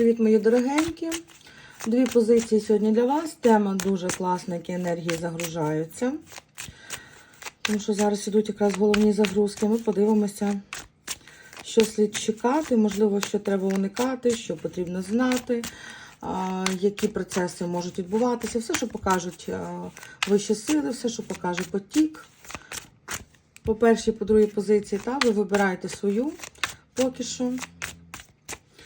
Привіт, мої дорогенькі. Дві позиції сьогодні для вас. Тема дуже класна, які енергії загружаються. Тому що зараз ідуть якраз головні загрузки. Ми подивимося, що слід чекати, можливо, що треба уникати, що потрібно знати, які процеси можуть відбуватися. Все, що покажуть вищі сили, все, що покаже потік. По першій, по другій позиції, та, ви вибираєте свою поки що.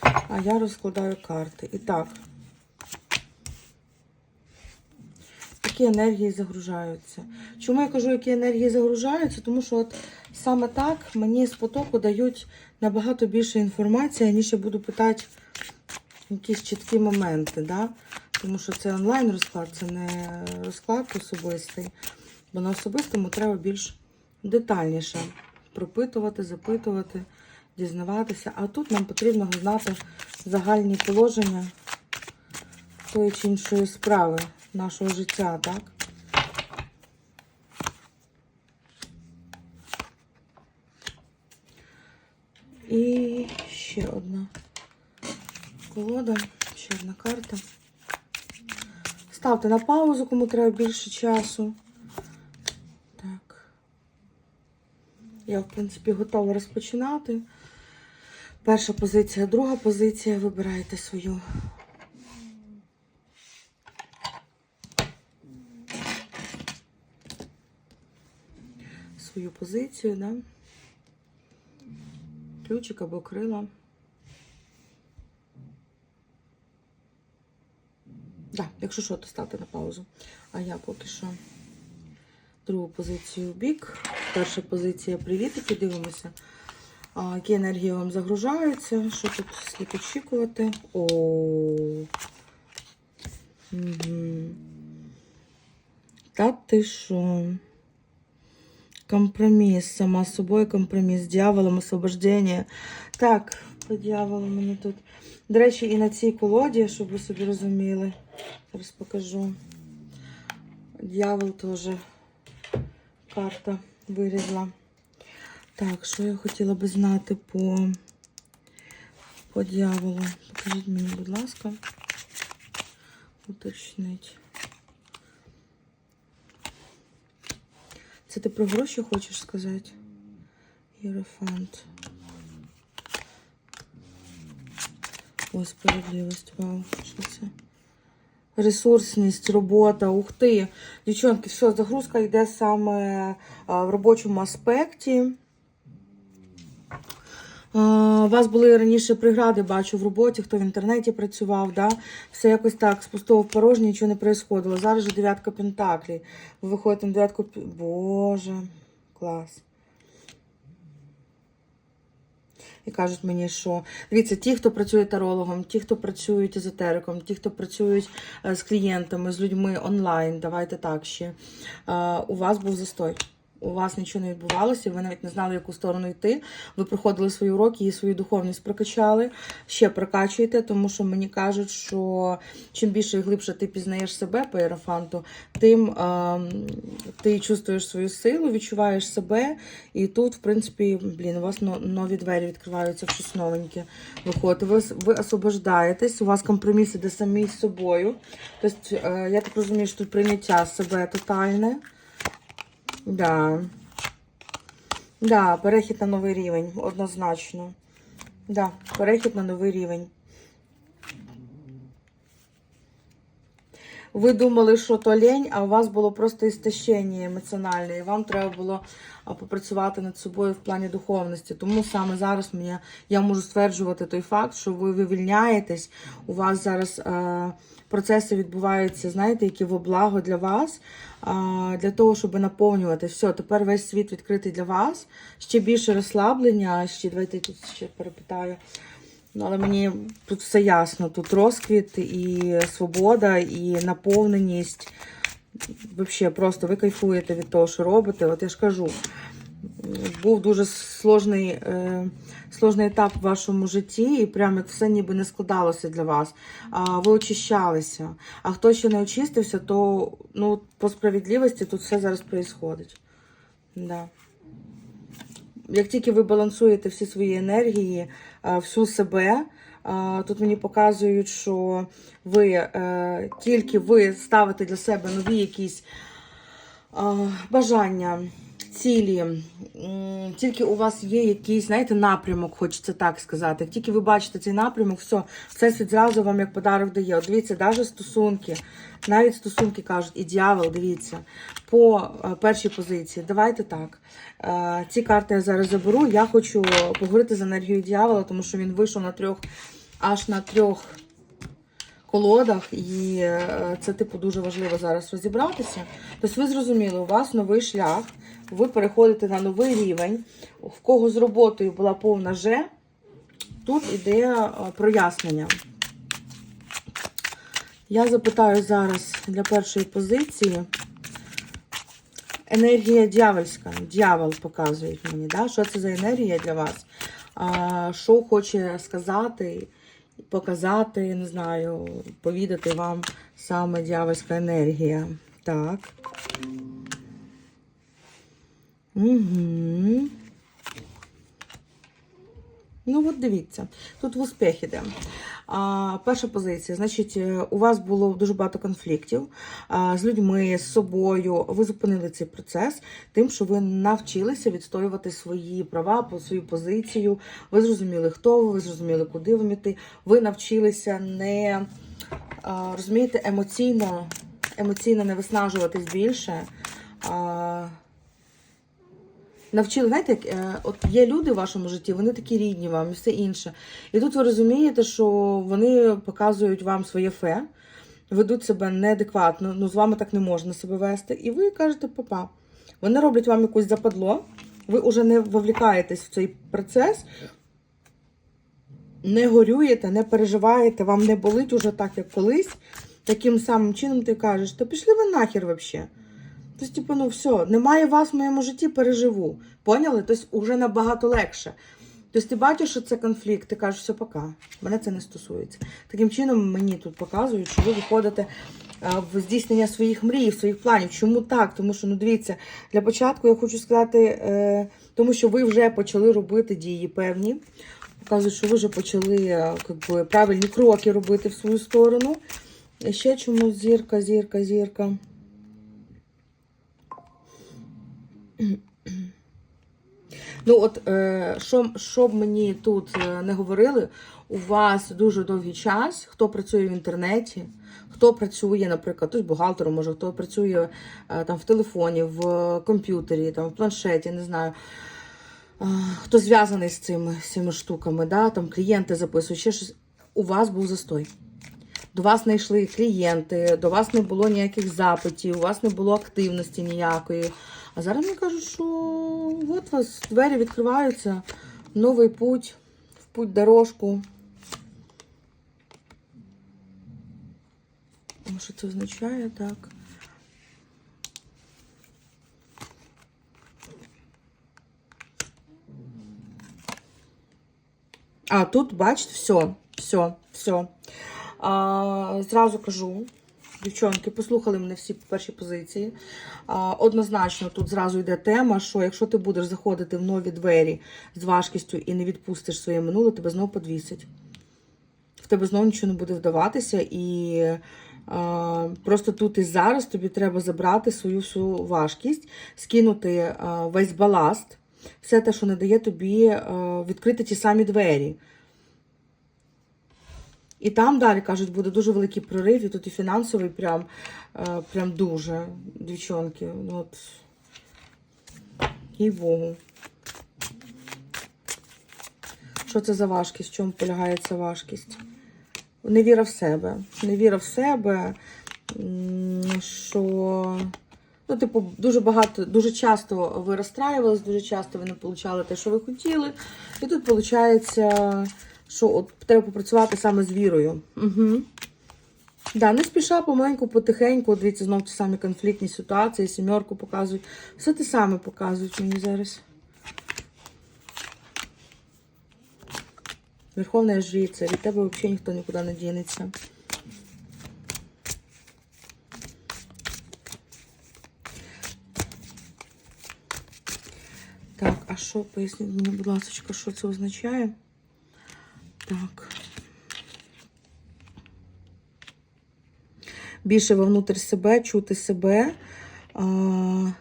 А я розкладаю карти. І так. Які енергії загружаються? Чому я кажу, які енергії загружаються? Тому що от саме так мені з потоку дають набагато більше інформації, ніж я буду питати якісь чіткі моменти. Да? Тому що це онлайн розклад, це не розклад особистий. Бо на особистому треба більш детальніше пропитувати, запитувати, дізнаватися. А тут нам потрібно знати загальні положення тої чи іншої справи нашого життя, так? І ще одна колода, ще одна карта. Ставте на паузу, кому треба більше часу. Так. Я, в принципі, готова розпочинати. Перша позиція, друга позиція. Вибирайте свою. Свою позицію, да? Ключик або крила. Да, якщо що, то ставте на паузу. А я поки що другу позицію в бік. Перша позиція привітики, дивимося. Які енергії вам загружаються, що тут слід очікувати. О. Угу. Та ти що? Компроміс, сама собою компроміс, дьяволом, освобождення. Так, по дьяволу мені тут. До речі, і на цій колоді, щоб ви собі розуміли, зараз покажу. Дьявол теж карта вирізла. Так, що я хотіла би знати по, по дьяволу? Покажіть мені, будь ласка. Уточнить. Це ти про гроші хочеш сказати? Єрофант. Ой, справедливість, вау, що це? Ресурсність, робота, ух ти. Дівчонки, все, загрузка йде саме в робочому аспекті. У вас були раніше пригради, бачу, в роботі, хто в інтернеті працював, да? все якось так, з пустого в порожнє, нічого не происходило. Зараз же дев'ятка пентаклей. Ви виходите на дев'ятку. Боже, клас. І кажуть мені, що дивіться, ті, хто працює тарологом, ті, хто працюють езотериком, ті, хто працюють е, з клієнтами, з людьми онлайн, давайте так ще. е, У вас був застой. У вас нічого не відбувалося, ви навіть не знали, в яку сторону йти. Ви проходили свої уроки і свою духовність прокачали. Ще прокачуєте, тому що мені кажуть, що чим більше і глибше ти пізнаєш себе по ерофанту, тим е, ти чувствуєш свою силу, відчуваєш себе. І тут, в принципі, блін, у вас нові двері відкриваються щось новеньке. Виходите, ви, ви освобождаєтесь, у вас компроміс іде самі з собою. Тобто, е, я так розумію, що тут прийняття себе тотальне. Да. Да, перехід на новий рівень, однозначно. Да, перехід на новий рівень. Ви думали, що то лень, а у вас було просто істощення емоціональне, і вам треба було попрацювати над собою в плані духовності. Тому саме зараз мені, я можу стверджувати той факт, що ви вивільняєтесь, у вас зараз е, процеси відбуваються, знаєте, які во благо для вас, е, для того, щоб наповнювати. Все, тепер весь світ відкритий для вас. Ще більше розслаблення. Ще давайте тут ще перепитаю. Ну, але мені тут все ясно. Тут розквіт і свобода, і наповненість. Взагалі, просто ви кайфуєте від того, що робите. От я ж кажу, був дуже сложний, е, сложний етап в вашому житті, і прямо як все ніби не складалося для вас. А ви очищалися. А хто ще не очистився, то ну, по справедливості тут все зараз відбувається. Да. Як тільки ви балансуєте всі свої енергії, всю себе, Тут мені показують, що ви е, тільки ви ставите для себе нові якісь бажання, цілі, тільки у вас є якийсь, знаєте, напрямок, хочеться так сказати. Як тільки ви бачите цей напрямок, все, всесвіт зразу вам як подарок дає. От дивіться, навіть стосунки, навіть стосунки кажуть, і дьявол, дивіться, по е, першій позиції. Давайте так. Е, ці карти я зараз заберу. Я хочу поговорити з енергією дьявола, тому що він вийшов на трьох, аж на трьох колодах, і е, це, типу, дуже важливо зараз розібратися. Тобто, ви зрозуміли, у вас новий шлях, ви переходите на новий рівень. В кого з роботою була повна Ж, тут іде е, прояснення. Я запитаю зараз для першої позиції. Енергія дьявольська. Дьявол показують мені, да? що це за енергія для вас? А, що хоче сказати, показати, не знаю, повідати вам саме дьявольська енергія. Так. Угу. Ну, от дивіться, тут в успіх іде. А, перша позиція. Значить, е, у вас було дуже багато конфліктів а, з людьми, з собою. Ви зупинили цей процес тим, що ви навчилися відстоювати свої права, свою позицію. Ви зрозуміли, хто ви, ви зрозуміли, куди ви йти. Ви навчилися не а, розумієте, емоційно, емоційно не виснажуватись більше. А, навчили, знаєте, як, е, от є люди в вашому житті, вони такі рідні вам і все інше. І тут ви розумієте, що вони показують вам своє фе, ведуть себе неадекватно, ну з вами так не можна себе вести. І ви кажете, папа, вони роблять вам якусь западло, ви вже не вовлікаєтесь в цей процес, не горюєте, не переживаєте, вам не болить уже так, як колись. Таким самим чином ти кажеш, та пішли ви нахер взагалі. Тобто, типу, ну все, немає вас в моєму житті, переживу. Поняли? Тобто, вже набагато легше. Тобто, ти бачиш, що це конфлікт, ти кажеш, все, пока. Мене це не стосується. Таким чином, мені тут показують, що ви виходите в здійснення своїх мрій, своїх планів. Чому так? Тому що, ну дивіться, для початку я хочу сказати, е, тому що ви вже почали робити дії певні. Показують, що ви вже почали е, би, правильні кроки робити в свою сторону. І ще чому зірка, зірка, зірка. Ну, от, е, що, що б мені тут е, не говорили, у вас дуже довгий час, хто працює в інтернеті, хто працює, наприклад, хтось бухгалтером, може, хто працює е, там в телефоні, в комп'ютері, там, в планшеті, не знаю. Хто зв'язаний з цими, цими штуками, да? там клієнти записують, ще щось. У вас був застой. До вас не йшли клієнти, до вас не було ніяких запитів, у вас не було активності ніякої. А зараз мені кажуть, що от вас двері відкриваються, новий путь, в путь дорожку. Що це означає так? А, тут, бачите, все, все, все. А, зразу кажу, дівчонки, послухали мене всі по першій позиції. Однозначно, тут зразу йде тема, що якщо ти будеш заходити в нові двері з важкістю і не відпустиш своє минуле, тебе знову подвісить. В тебе знову нічого не буде вдаватися, і а, просто тут і зараз тобі треба забрати свою всю важкість, скинути а, весь баласт, все те, що не дає тобі а, відкрити ті самі двері. І там далі кажуть, буде дуже великий прорив, і тут і фінансовий прям, е, прям дуже, дівчонки. Ну, от, їй Богу. Що це за важкість? В чому полягає ця важкість? Невіра в себе. Невіра в себе, що. Ну, типу, дуже багато, дуже часто ви розстраювались, дуже часто ви не отримали те, що ви хотіли. І тут виходить, що от треба попрацювати саме з вірою. Угу. Да, не спіша, помаленьку, потихеньку. Дивіться, знову ті самі конфліктні ситуації, сімерку показують. Все те саме показують мені зараз. Верховна жриця, від тебе взагалі ніхто нікуди не дінеться. Так, а що, поясніть мені, будь ласка, що це означає? Так. Більше вовнутрь себе, чути себе. А...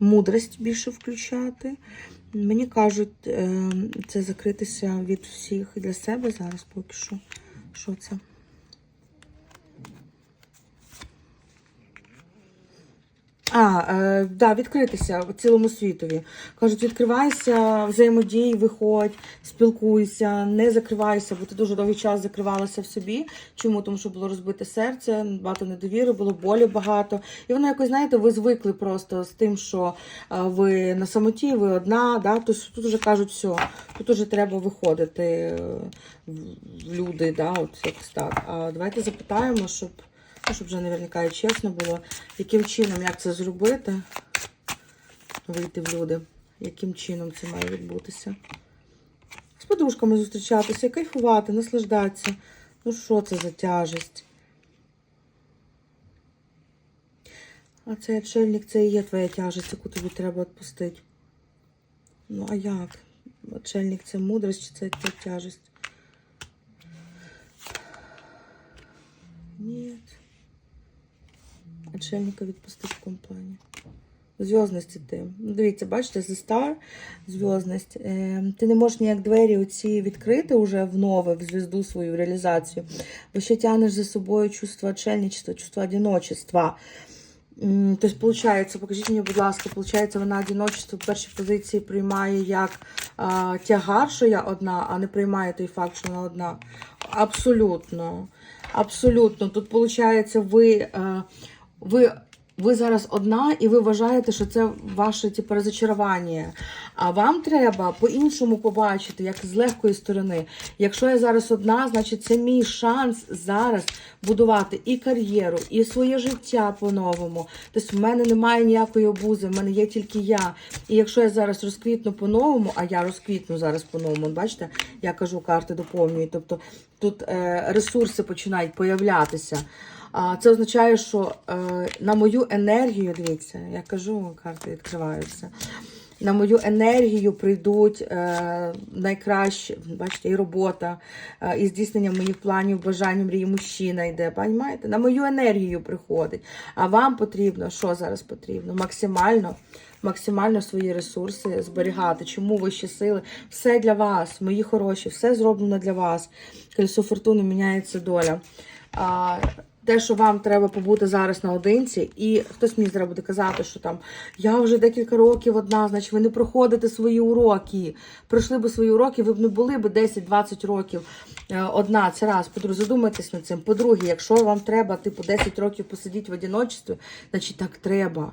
Мудрость більше включати. Мені кажуть, ем, це закритися від всіх для себе зараз поки що. Що це? А, е, да, відкритися цілому світові. Кажуть, відкривайся, взаємодій, виходь, спілкуйся, не закривайся, бо ти дуже довгий час закривалася в собі. Чому? Тому що було розбите серце, багато недовіри, було болю багато. І воно якось, знаєте, ви звикли просто з тим, що е, ви на самоті, ви одна, да? Тож тут вже кажуть, все, тут вже треба виходити е, в люди, да? от якось так. А давайте запитаємо, щоб. Щоб вже наверняка і чесно було, яким чином, як це зробити, вийти в люди, яким чином це має відбутися. З подружками зустрічатися, кайфувати, наслаждатися. Ну, що це за тяжесть? А цей отшельник, це і є твоя тяжесть, яку тобі треба відпустити. Ну, а як? Отшельник це мудрость чи це тяжесть? Ні. Отшельника відпустити в якому плані. Зв'язності ти. Ну, дивіться, бачите, The Star, зв'язність. Е, ти не можеш ніяк двері оці відкрити вже в нове, в звізду свою реалізацію, бо ще тягнеш за собою чувство отшельничества, чувство одиночества. Тобто, получається, покажіть мені, будь ласка, получається, вона одиночество в першій позиції приймає як а, тягар, що я одна, а не приймає той факт, що вона одна. Абсолютно. Абсолютно. Тут, виходить, ви, е, ви, ви зараз одна, і ви вважаєте, що це ваше типу, розочарування. А вам треба по-іншому побачити, як з легкої сторони. Якщо я зараз одна, значить це мій шанс зараз будувати і кар'єру, і своє життя по-новому. Тобто в мене немає ніякої обузи, в мене є тільки я. І якщо я зараз розквітну по-новому, а я розквітну зараз по-новому, бачите, я кажу, карти доповнюють. Тобто тут е, ресурси починають появлятися. Це означає, що е, на мою енергію, дивіться, я кажу, карти відкриваються. На мою енергію прийдуть е, найкраще, бачите, і робота, е, і здійснення моїх планів, бажань, мрії мужчина йде. Понімаєте? На мою енергію приходить. А вам потрібно, що зараз потрібно? Максимально, максимально свої ресурси зберігати. Чому вищі сили? Все для вас, мої хороші, все зроблено для вас. Колесо фортуни міняється доля. А, те, що вам треба побути зараз наодинці, і хтось мені зараз буде казати, що там я вже декілька років одна, значить ви не проходите свої уроки. Пройшли би свої уроки, ви б не були б 10-20 років е, одна. Це раз. По-друге, задумайтесь над цим. По-друге, якщо вам треба, типу, 10 років посидіти в одиночестві, значить так треба.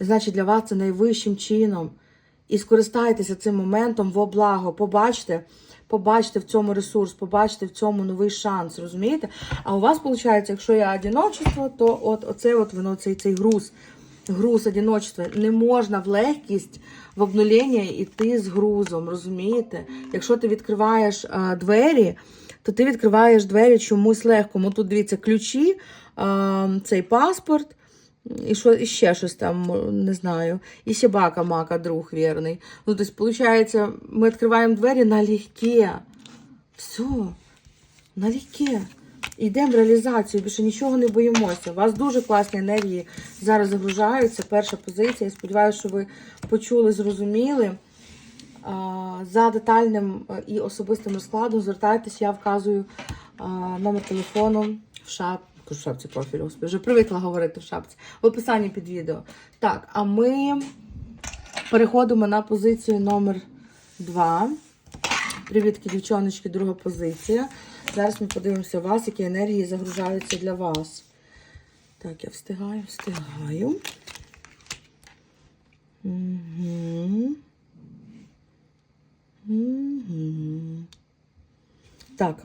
Значить, для вас це найвищим чином. І скористайтеся цим моментом во благо. Побачте, побачте в цьому ресурс, побачте в цьому новий шанс, розумієте? А у вас, виходить, якщо є одиночество, то от оце от воно цей, цей груз. Груз одиночества. Не можна в легкість, в обнулення йти з грузом, розумієте? Якщо ти відкриваєш а, двері, то ти відкриваєш двері чомусь легкому. Тут дивіться, ключі, а, цей паспорт. І що і ще щось там, не знаю. І собака мака, друг вірний. Ну, тобто, виходить, ми відкриваємо двері налегке. Все, налегке. Йдемо в реалізацію, більше нічого не боїмося. У вас дуже класні енергії зараз загружаються. Перша позиція. Я сподіваюся, що ви почули, зрозуміли. За детальним е, і особистим розкладом звертайтеся, я вказую номер телефону в шап. В шапці профілю, господи, вже привикла говорити в шапці. В описанні під відео. Так, а ми переходимо на позицію номер 2. Привітки, дівчоночки, друга позиція. Зараз ми подивимося вас, які енергії загружаються для вас. Так, я встигаю, встигаю. Угу. Угу. Так.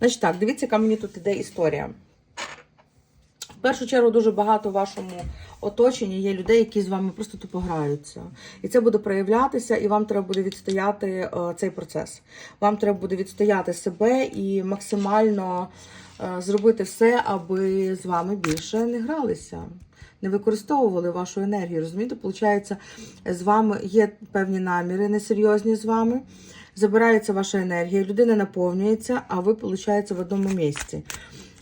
Значить так, дивіться, яка мені тут іде історія. В першу чергу дуже багато в вашому оточенні є людей, які з вами просто тупо граються. І це буде проявлятися, і вам треба буде відстояти е, цей процес. Вам треба буде відстояти себе і максимально е, зробити все, аби з вами більше не гралися. Не використовували вашу енергію. Розумієте, Получається, з вами є певні наміри несерйозні з вами. Забирається ваша енергія, людина наповнюється, а ви, виходить, в одному місці.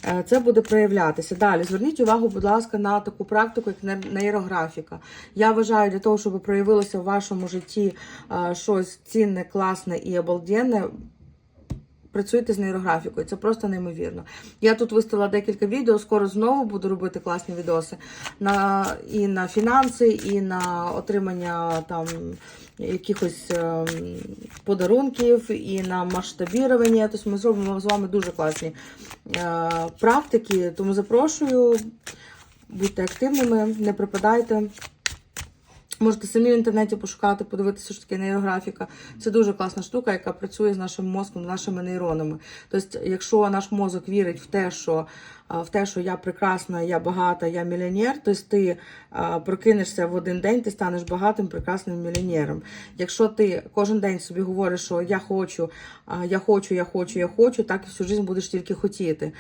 Е, Це буде проявлятися. Далі зверніть увагу, будь ласка, на таку практику, як нейрографіка. Я вважаю, для того, щоб проявилося в вашому житті е, щось цінне, класне і обалденне, працюйте з нейрографікою. Це просто неймовірно. Я тут виставила декілька відео, скоро знову буду робити класні відоси на, і на фінанси, і на отримання там якихось ем, подарунків, і на масштабірування. Тобто ми зробимо з вами дуже класні е, практики. Тому запрошую, будьте активними, не припадайте. Можете самі в інтернеті пошукати, подивитися, що таке нейрографіка. Це дуже класна штука, яка працює з нашим мозком, нашими нейронами. Тобто, якщо наш мозок вірить в те, що в те, що я прекрасна, я багата, я мільйонер, тобто ти прокинешся в один день, ти станеш багатим, прекрасним мільйонером. Якщо ти кожен день собі говориш, що я хочу, я хочу, я хочу, я хочу, так і всю життя будеш тільки хотіти.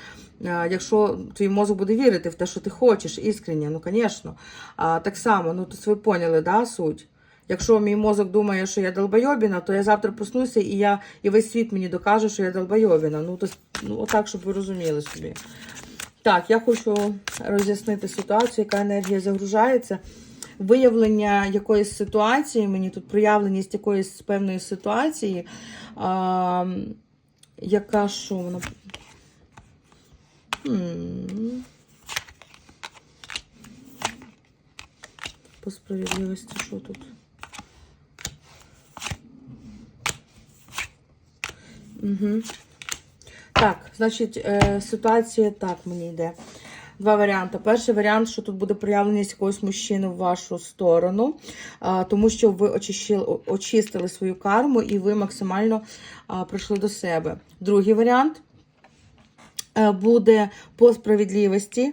Якщо твій мозок буде вірити в те, що ти хочеш, іскренне, ну звісно. Так само, ну то ви поняли, да, суть. Якщо мій мозок думає, що я долбойобіна, то я завтра проснуся і я і весь світ мені докаже, що я долбойобіна. Ну, то, ну отак, щоб ви розуміли собі. Так, я хочу роз'яснити ситуацію, яка енергія загружається. Виявлення якоїсь ситуації, мені тут проявленість якоїсь певної ситуації, а, яка що вона. По справедливості, що тут? Угу. Так, значить, е, ситуація так мені йде. Два варіанти. Перший варіант, що тут буде проявленість якогось мужчини в вашу сторону, тому що ви очищили, очистили свою карму і ви максимально прийшли до себе. Другий варіант е, буде по справедливості.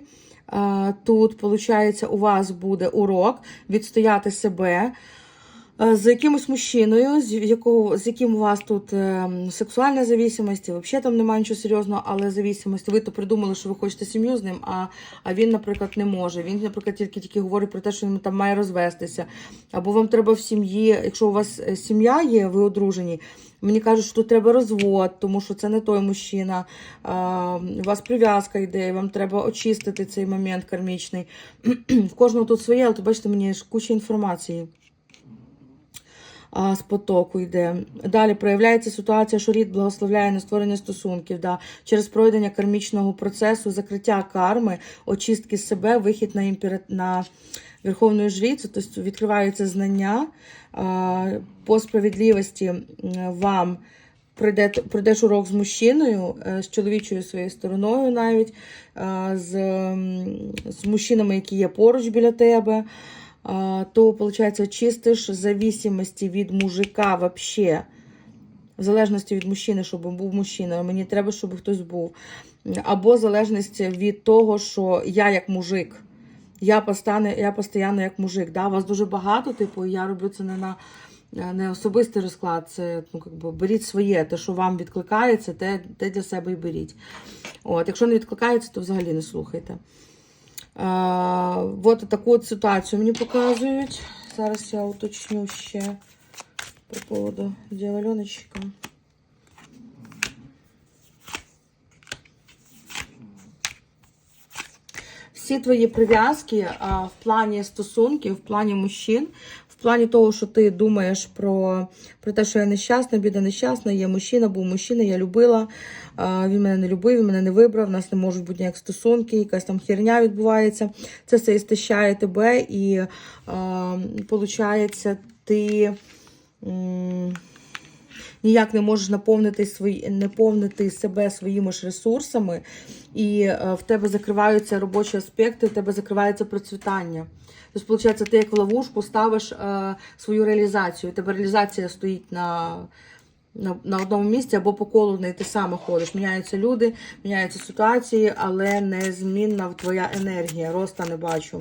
Тут, виходить, у вас буде урок відстояти себе з якимось мужчиною, з, якого, з яким у вас тут е, сексуальна зависимость, і взагалі там немає нічого серйозного, але зависимость. Ви то придумали, що ви хочете сім'ю з ним, а, а він, наприклад, не може. Він, наприклад, тільки тільки говорить про те, що він там має розвестися. Або вам треба в сім'ї, якщо у вас е, сім'я є, ви одружені. Мені кажуть, що тут треба розвод, тому що це не той мужчина. А, у вас прив'язка йде, і вам треба очистити цей момент кармічний. В кожного тут своє, але то бачите, мені ж куча інформації а, з потоку йде. Далі проявляється ситуація, що рід благословляє на створення стосунків. Да. Через пройдення кармічного процесу, закриття карми, очистки себе, вихід на, імпера... на Верховну Жрицю, тобто відкриваються знання а, по справедливості вам. Прийде, прийдеш урок з мужчиною, е, з чоловічою своєю стороною навіть, з, з мужчинами, які є поруч біля тебе, то, виходить, очистиш зависимості від мужика вообще. В залежності від мужчини, щоб був мужчина. Мені треба, щоб хтось був. Або залежність від того, що я як мужик. Я постійно, я постійно як мужик. Да? Вас дуже багато, типу, я роблю це не на не особистий розклад. Це ну, как би, беріть своє, те, що вам відкликається, те, те для себе і беріть. От, якщо не відкликається, то взагалі не слухайте. От таку от ситуацію мені показують. Зараз я уточню ще по поводу діалоночка. Всі твої прив'язки в плані стосунків, в плані мужчин, в плані того, що ти думаєш про, про те, що я нещасна, біда нещасна, є мужчина, був мужчина, я любила, він мене не любив, він мене не вибрав, в нас не можуть бути ніяк стосунки, якась там херня відбувається. Це все істощає тебе і виходить, ти. ніяк не можеш наповнити свої, наповнити себе своїми ж ресурсами, і е, в тебе закриваються робочі аспекти, в тебе закривається процвітання. Тобто, виходить, ти як в ловушку ставиш е, свою реалізацію. У тебе реалізація стоїть на, на, на одному місці або по колу не ти саме ходиш. Міняються люди, міняються ситуації, але незмінна твоя енергія. Роста не бачу.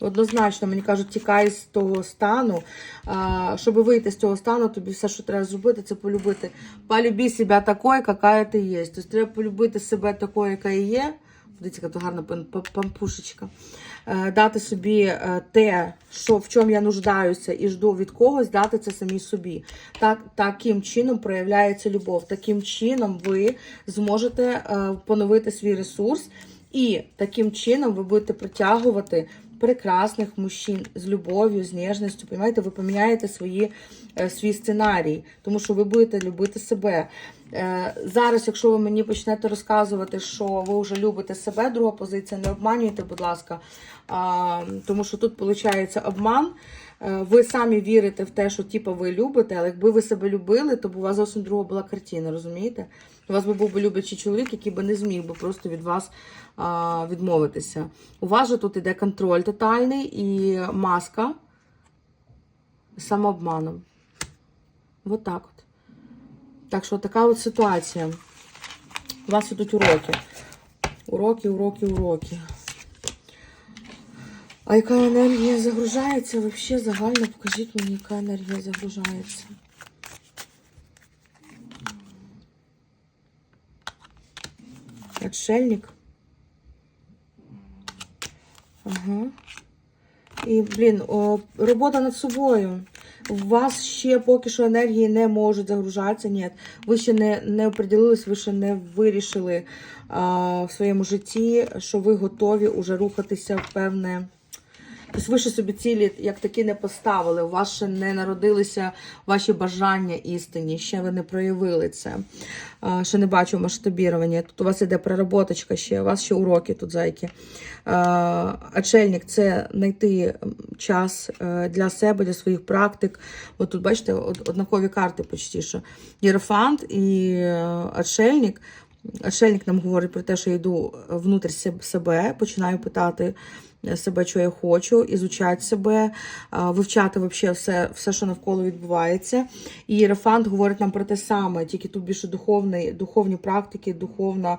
Однозначно, мені кажуть, тікай з того стану. А, щоб вийти з цього стану, тобі все, що треба зробити, це полюбити. Полюби себе такою, яка ти є. Тобто треба полюбити себе такою, яка і є. Дивіться, яка то гарна пам- пам- пампушечка. Е, дати собі е, те, що в чому я нуждаюся, і жду від когось, дати це самі собі. Так, таким чином проявляється любов. Таким чином ви зможете е, поновити свій ресурс, і таким чином ви будете притягувати прекрасних мужчин з любов'ю, з ніжністю. Понимаєте, ви поміняєте свої, свій сценарій, тому що ви будете любити себе. Е, Зараз, якщо ви мені почнете розказувати, що ви вже любите себе, друга позиція, не обманюйте, будь ласка, тому що тут виходить обман. Е, Ви самі вірите в те, що типу, ви любите, але якби ви себе любили, то б у вас зовсім друга була картина, розумієте? У вас би був би люблячий чоловік, який би не зміг би просто від вас а, відмовитися. У вас же тут іде контроль тотальний і маска самообманом. Вот так. Так що така от ситуація. У вас ідуть уроки. Уроки, уроки, уроки. А яка енергія загружається? Взагалі загально покажіть мені, яка енергія загружається. Отшельник. Ага. І, блін, робота над собою. У вас ще поки що енергії не можуть загружатися. Ні, ви ще не, не оприділились, ви ще не вирішили а, в своєму житті, що ви готові уже рухатися в певне. Тобто ви ще собі цілі як такі не поставили, у вас ще не народилися ваші бажання істинні, ще ви не проявили це. Ще не бачу масштабірування. Тут у вас іде проработочка ще, у вас ще уроки тут зайки. А, Очельник це знайти час е, для себе, для своїх практик. От тут, бачите, од- однакові карти почти що. Єрофант і е, отшельник. Отшельник нам говорить про те, що я йду внутрь себе, починаю питати себе, що я хочу, ізучати себе, вивчати вообще все, все, що навколо відбувається. І Єрофант говорить нам про те саме, тільки тут більше духовний, духовні практики, духовна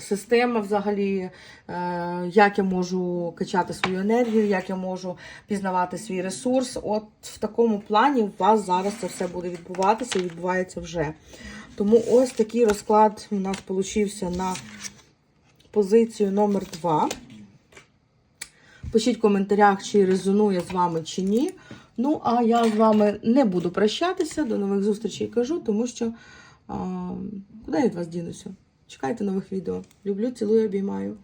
система взагалі, е, як я можу качати свою енергію, як я можу пізнавати свій ресурс. От в такому плані у вас зараз це все буде відбуватися і відбувається вже. Тому ось такий розклад у нас получився на позицію номер 2. Пишіть в коментарях, чи резонує з вами чи ні. Ну, а я з вами не буду прощатися. До нових зустрічей кажу, тому що а, куди я від вас дінуся? Чекайте нових відео. Люблю, цілую, обіймаю.